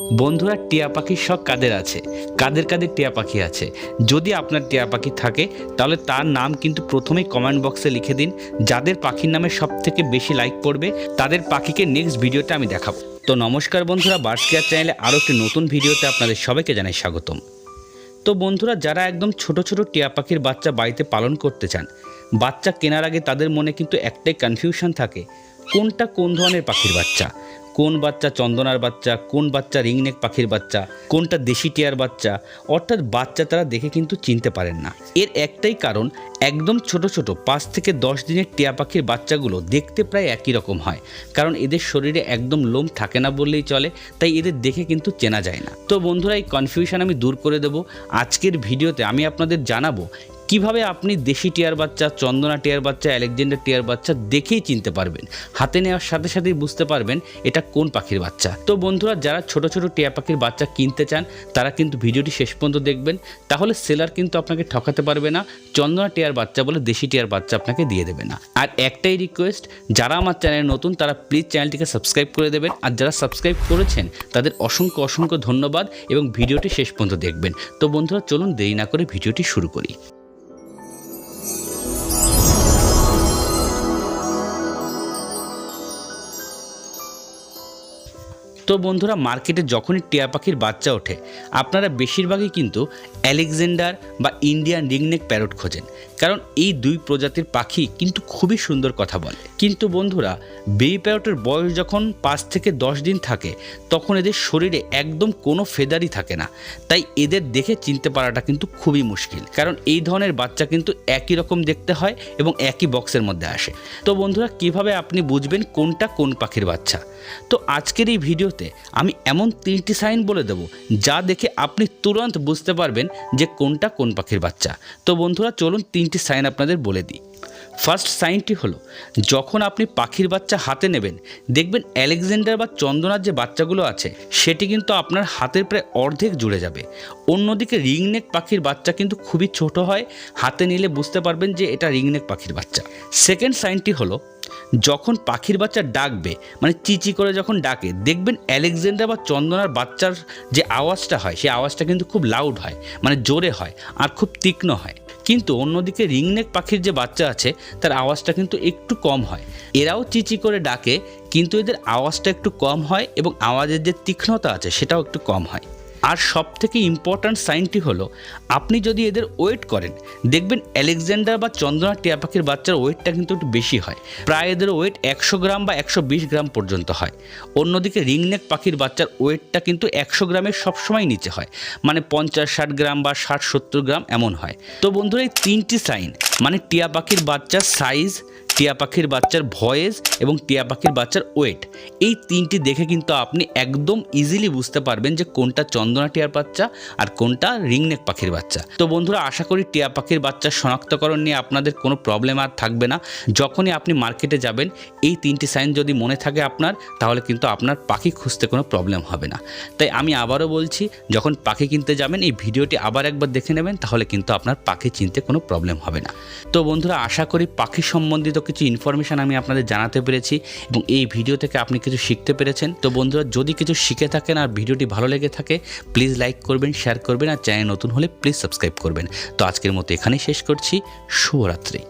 বন্ধুরা টিয়া পাখির শখ কাদের আছে? কাদের কাদের টিয়া পাখি আছে? যদি আপনার টিয়া পাখি থাকে, তাহলে তার নাম কিন্তু প্রথমেই কমেন্ট বক্সে লিখে দিন। যাদের পাখির নামে সব থেকে বেশি লাইক পড়বে, তাদের পাখিকে নেক্সট ভিডিওতে আমি দেখাবো। তো নমস্কার বন্ধুরা বার্স কেয়ার চ্যানেলে আরও একটি নতুন ভিডিওতে আপনাদের সবাইকে জানাই স্বাগতম। তো বন্ধুরা, যারা একদম ছোট ছোট টিয়া পাখির বাচ্চা বাড়িতে পালন করতে চান, বাচ্চা কেনার আগে তাদের মনে কিন্তু একটাই কনফিউশন থাকে, কোনটা কোন ধরনের পাখির বাচ্চা? কোন বাচ্চা চন্দনার বাচ্চা, কোন বাচ্চা রিংনেক পাখির বাচ্চা, কোনটা দেশি টিয়ার বাচ্চা, অর্থাৎ বাচ্চা তারা দেখে কিন্তু চিনতে পারেন না। এর একটাই কারণ, একদম ছোট ছোট, পাঁচ থেকে দশ দিনের টিয়া পাখির বাচ্চাগুলো দেখতে প্রায় একই রকম হয়। কারণ এদের শরীরে একদম লোম থাকে না বললেই চলে, তাই এদের দেখে কিন্তু চেনা যায় না। তো বন্ধুরা, এই কনফিউশন আমি দূর করে দেব। আজকের ভিডিওতে আমি আপনাদের জানাব কীভাবে আপনি দেশি টিয়ার বাচ্চা, চন্দনা টিয়ার বাচ্চা অ্যালেকজেন্ডার টিয়ার বাচ্চা দেখেই চিনতে পারবেন। হাতে নেওয়ার সাথে সাথেই বুঝতে পারবেন এটা কোন পাখির বাচ্চা। তো বন্ধুরা, যারা ছোট ছোট টিয়া পাখির বাচ্চা কিনতে চান, তারা কিন্তু ভিডিওটি শেষ পর্যন্ত দেখবেন। তাহলে সেলার কিন্তু আপনাকে ঠকাতে পারবে না। চন্দনা টিয়ার বাচ্চা বলে দেশি টিয়ার বাচ্চা আপনাকে দিয়ে দেবে না। আর একটাই রিকোয়েস্ট যারা আমার চ্যানেল নতুন, তারা প্লিজ চ্যানেলটিকে সাবস্ক্রাইব করে দেবেন। আর যারা সাবস্ক্রাইব করেছেন, তাদের অসংখ্য অসংখ্য ধন্যবাদ এবং ভিডিওটি শেষ পর্যন্ত দেখবেন। তো বন্ধুরা, চলুন দেরি না করে ভিডিওটি শুরু করি। তো বন্ধুরা, মার্কেটে যখনই টিয়া পাখির বাচ্চা ওঠে, আপনারা বেশিরভাগই কিন্তু অ্যালেকজেন্ডার বা ইন্ডিয়ান রিংনেক প্যারট খোঁজেন। কারণ এই দুই প্রজাতির পাখি কিন্তু খুবই সুন্দর কথা বলে। কিন্তু বন্ধুরা, বেবি প্যারটের বয়স যখন পাঁচ থেকে দশ দিন থাকে, তখন এদের শরীরে একদম কোনো ফেদারই থাকে না। তাই এদের দেখে চিনতে পারাটা কিন্তু খুবই মুশকিল। কারণ এই ধরনের বাচ্চা কিন্তু একই রকম দেখতে হয় এবং একই বক্সের মধ্যে আসে। তো বন্ধুরা, কীভাবে আপনি বুঝবেন কোনটা কোন পাখির বাচ্চা? তো আজকের এই ভিডিওতে আমি এমন তিনটি সাইন বলে দেব, যা দেখে আপনি তুরন্ত বুঝতে পারবেন যে কোনটা কোন পাখির বাচ্চা। তো বন্ধুরা, চলুন তিনটি সাইন আপনাদের বলে দিই। ফার্স্ট সাইনটি হলো, যখন আপনি পাখির বাচ্চা হাতে নেবেন, দেখবেন অ্যালেকজান্ডার বা চন্দনার যে বাচ্চাগুলো আছে, সেটি কিন্তু আপনার হাতের প্রায় অর্ধেক জুড়ে যাবে। অন্যদিকে রিংনেক পাখির বাচ্চা কিন্তু খুবই ছোট হয়, হাতে নিলে বুঝতে পারবেন যে এটা রিংনেক পাখির বাচ্চা। সেকেন্ড সাইনটি হলো যখন পাখির বাচ্চা ডাকবে মানে চিচি করে যখন ডাকে, দেখবেন অ্যালেকজান্ডার বা চন্দনার বাচ্চার যে আওয়াজটা হয়, সেই আওয়াজটা কিন্তু খুব লাউড হয় মানে জোরে হয় আর খুব তীক্ষ্ণ হয়। কিন্তু অন্যদিকে রিংনেক পাখির যে বাচ্চা আছে, তার আওয়াজটা কিন্তু একটু কম হয়। এরাও চিচি করে ডাকে, কিন্তু এদের আওয়াজটা একটু কম হয় এবং আওয়াজের যে তীক্ষ্ণতা আছে, সেটাও একটু কম হয়। আর সব থেকে ইম্পর্ট্যান্ট সাইনটি হলো, আপনি যদি এদের ওয়েট করেন, দেখবেন অ্যালেকজান্ডার বা চন্দনা টিয়া পাখির বাচ্চার ওয়েটটা কিন্তু একটু বেশি হয়। প্রায় এদের ওয়েট একশো গ্রাম বা একশো বিশ গ্রাম পর্যন্ত হয়। অন্যদিকে রিংনেক পাখির বাচ্চার ওয়েটটা কিন্তু একশো গ্রামের সবসময় নিচে হয়। মানে পঞ্চাশ, ষাট গ্রাম বা ষাট, সত্তর গ্রাম এমন হয়। তো বন্ধুরা, এই তিনটি সাইন মানে টিয়া পাখির বাচ্চার সাইজ টিয়া পাখির বাচ্চার ভয়েস এবং টিয়া পাখির বাচ্চার ওয়েট। এই তিনটি দেখে কিন্তু আপনি একদম ইজিলি বুঝতে পারবেন যে কোনটা চন্দনা টিয়ার বাচ্চা আর কোনটা রিংনেক পাখির বাচ্চা। তো বন্ধুরা, আশা করি টিয়া পাখির বাচ্চার শনাক্তকরণ নিয়ে আপনাদের কোনো প্রবলেম আর থাকবে না। যখনই আপনি মার্কেটে যাবেন, এই তিনটি সাইন যদি মনে থাকে আপনার, তাহলে কিন্তু আপনার পাখি খুঁজতে কোনো প্রবলেম হবে না। তাই আমি আবারও বলছি, যখন পাখি কিনতে যাবেন, এই ভিডিওটি আবার একবার দেখে নেবেন, তাহলে কিন্তু আপনার পাখি চিনতে কোনো প্রবলেম হবে না। তো বন্ধুরা, আশা করি পাখি সম্বন্ধিত কিছু ইনফরমেশান আমি আপনাদের জানাতে পেরেছি এবং এই ভিডিও থেকে আপনি কিছু শিখতে পেরেছেন। তো বন্ধুরা, যদি কিছু শিখে থাকেন আর ভিডিওটি ভালো লেগে থাকে প্লিজ লাইক করবেন শেয়ার করবেন আর চ্যানেল নতুন হলে প্লিজ সাবস্ক্রাইব করবেন। তো আজকের মতো এখানেই শেষ করছি। শুভরাত্রি।